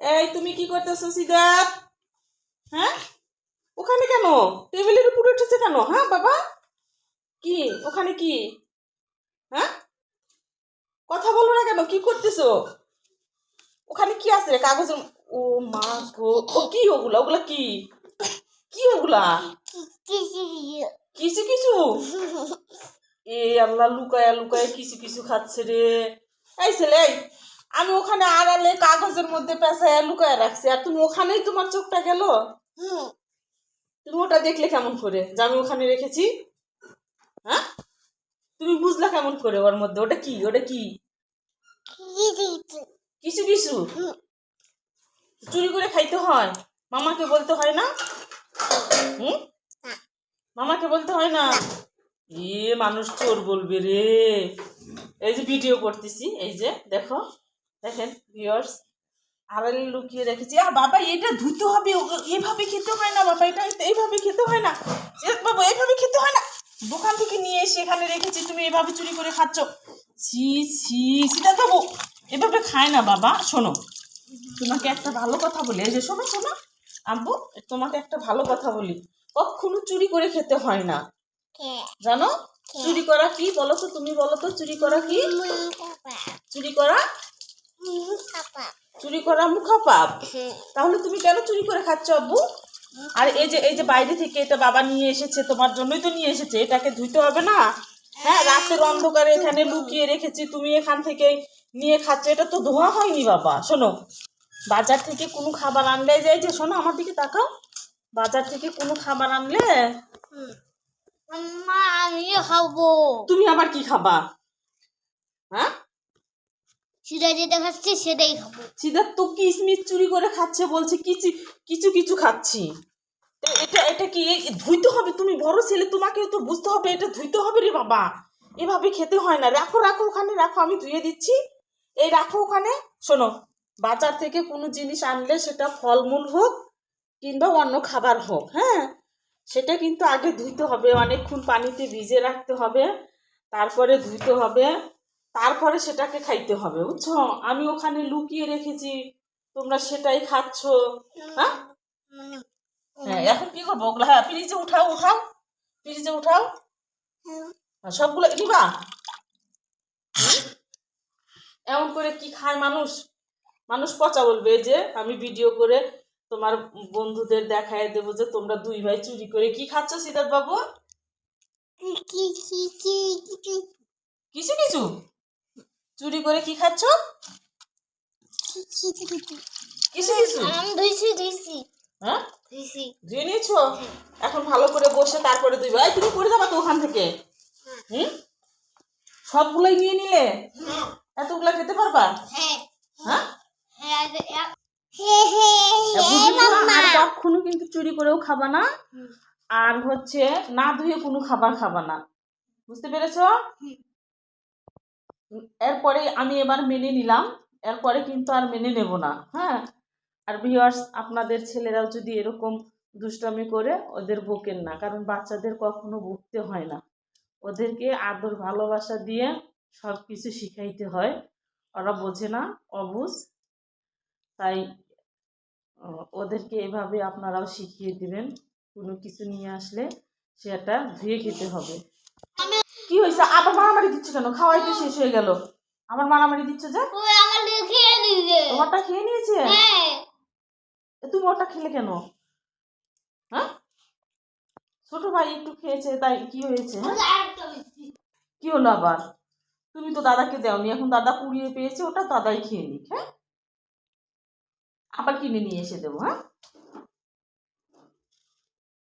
এই তুমি কি করতেছো সিদ্ধার্থ? হ্যাঁ? ওখানে কেন? টেবিলের উপরে উঠেছে কেন? হ্যাঁ বাবা? কি? ওখানে কি? হ্যাঁ? কথা বলো না কেন? কি করতেছো? ওখানে কি আছে? রে কাগজের ও মা গো। ও কি ওগুলা? ওগুলা কি? কি ওগুলা? কিছু কিছু এ আল্লাহ লুকায়া লুকায়া কিছু কিছু খাচ্ছে রে। এই ছেলে আমি ওখানে আড়ালে কাগজের মধ্যে পেঁচায়া লুকায়া রাখছি। আর তুমি ওখানেই তোমার চোখটা গেল? তুমি ওটা দেখলে কেমন করে? যে আমি ওখানে রেখেছি? হ্যাঁ? তুমি বুঝলা কেমন করে ওর মধ্যে? ওটা কি? ওটা কি? কিছু কিছু? চুরি করে খাইতে হয়? মামাকে বলতে হয় না? হুম? মামাকে বলতে হয় না? এ মানুষ চোর বলবে রে। এই যে ভিডিও করতেছি এই যে দেখো। দেখেন ভিউয়ার্স আড়ালে লুকিয়ে রেখেছি। আর বাবা এটা ধুতে হবে এভাবে খেতে হয় না বাবা এটা এইভাবে খেতে হয় না। বাবা এইভাবে খেতে হয় না। দোকান থেকে নিয়ে এসে এখানে রেখেছি তুমি এভাবে চুরি করে খাচ্ছ। ছি ছি সিদ্ধার্থ বাবু এভাবে খায় না বাবা শোনো। তোমাকে একটা ভালো কথা বলি এই যে শোনো শোনো। আব্বু তোমাকে একটা ভালো কথা বলি কখনো চুরি করে খেতে হয় না। জানো? চুরি করা কি বলো তো তুমি বলো তো চুরি করা কি? চুরি করা চুরি করা মুখা পাপ তাহলে তুমি কেন চুরি করে খাচ্ছ আব্বু? আর এই যে এই যে বাইরে থেকে এটা বাবা নিয়ে এসেছে তোমার জন্যই তো নিয়ে এসেছে এটাকে ধুইতে হবে না? হ্যাঁ রাতের অন্ধকারে এখানে লুকিয়ে রেখেছি তুমি এখান থেকে নিয়ে খাচ্ছ এটা তো ধোয়া হয়নি বাবা শোনো। বাজার থেকে কোনো খাবার আনলে এই যে শোনো আমার দিকে তাকাও। বাজার থেকে কোনো খাবার আনলে? আমিও খাব। তুমি আবার কি খাবা? হ্যাঁ? সেটা যেটা খাচ্ছি সেটাই খাব। সিদ্ধার্থ তো কিসমিস চুরি করে খাচ্ছে, বলছে কিছু কিছু কিছু খাচ্ছি। এটা এটা কি ধুইতে হবে? তুমি বড় ছেলে তোমাকে তো বুঝতে হবে, এটা ধুইতে হবে রে বাবা। এভাবে খেতে হয় না। রাখো রাখো ওখানে, রাখো, আমি ধুয়ে দিচ্ছি। এই রাখো ওখানে। শোনো, বাজার থেকে কোনো জিনিস আনলে সেটা ফলমূল হোক কিংবা অন্য খাবার হোক হ্যাঁ? সেটা কিন্তু আগে ধুইতে হবে, অনেকক্ষণ পানিতে ভিজে রাখতে হবে, তারপরে ধুইতে হবে। তারপরে সেটাকে খাইতে হবে বুঝছ? আমি ওখানে লুকিয়ে রেখেছি তোমরা সেটাই খাচ্ছ হ্যাঁ? হ্যাঁ এখন কি করব? ওগুলো হ্যাঁ ফ্রিজে উঠাও উঠাও ফ্রিজে উঠাও। হ্যাঁ, সবগুলো নিবা? এমন করে কি খায় মানুষ? মানুষ পচা বলবে যে আমি ভিডিও করে তোমার বন্ধুদের দেখায় দেবো যে তোমরা দুই ভাই চুরি করে কি খাচ্ছ সিদ্ধার্থ বাবু? কিছু কিছু? চুরি করে কি খাচ্ছ? কিছু কিছু। ধুইছি ধুইছি। হ্যাঁ? ধুইছি। ধুয়ে নিয়েছো? এখন ভালো করে বসে তারপরে দুই ভাই তুমি করে যাবা তো ওখান থেকে। হুম? সবগুলোই নিয়ে নিলে? এতগুলা খেতে পারবা? হ্যাঁ। হ্যাঁ? হ্যাঁ কখনো কিন্তু চুরি করেও খাবা না। আর হচ্ছে না ধুয়ে কোনো খাবার খাবা না। বুঝতে পেরেছ। এরপরে আমি এবার মেনে নিলাম। এরপরে কিন্তু আর মেনে নেব না হ্যাঁ? আর ভিউয়ার্স আপনাদের ছেলেরাও যদি এরকম দুষ্টামি করে, ওদের বকেন না। কারণ বাচ্চাদের কখনো বকতে হয় না। ওদেরকে আদর, ভালোবাসা দিয়ে সব কিছু শিখাইতে হয়। ওরা বোঝে না, অবুঝ। তাই ওদেরকে এভাবে আপনারাও শিখিয়ে দিবেন। কোনো কিছু নিয়ে আসলে সেটা ধুয়ে খেতে হবে। কি হয়েছে? আবার মারামারি দিচ্ছে কেন? খাওয়াই তো শেষ হয়ে গেল। আবার মারামারি দিচ্ছে যে? আমার তোমারটা খেয়ে নিয়েছে? হ্যাঁ। তুমি ওটা খেলে কেন? হ্যাঁ? ছোট ভাই একটু খেয়েছে তাই কি হয়েছে? হ্যাঁ? কি হলো আবার? তুমি তো দাদাকে দেওনি এখন দাদা কুড়িয়ে পেয়েছে ওটা দাদাই খেয়ে নিক হ্যাঁ? আবার কিনে নিয়ে এসে দেবো হ্যাঁ?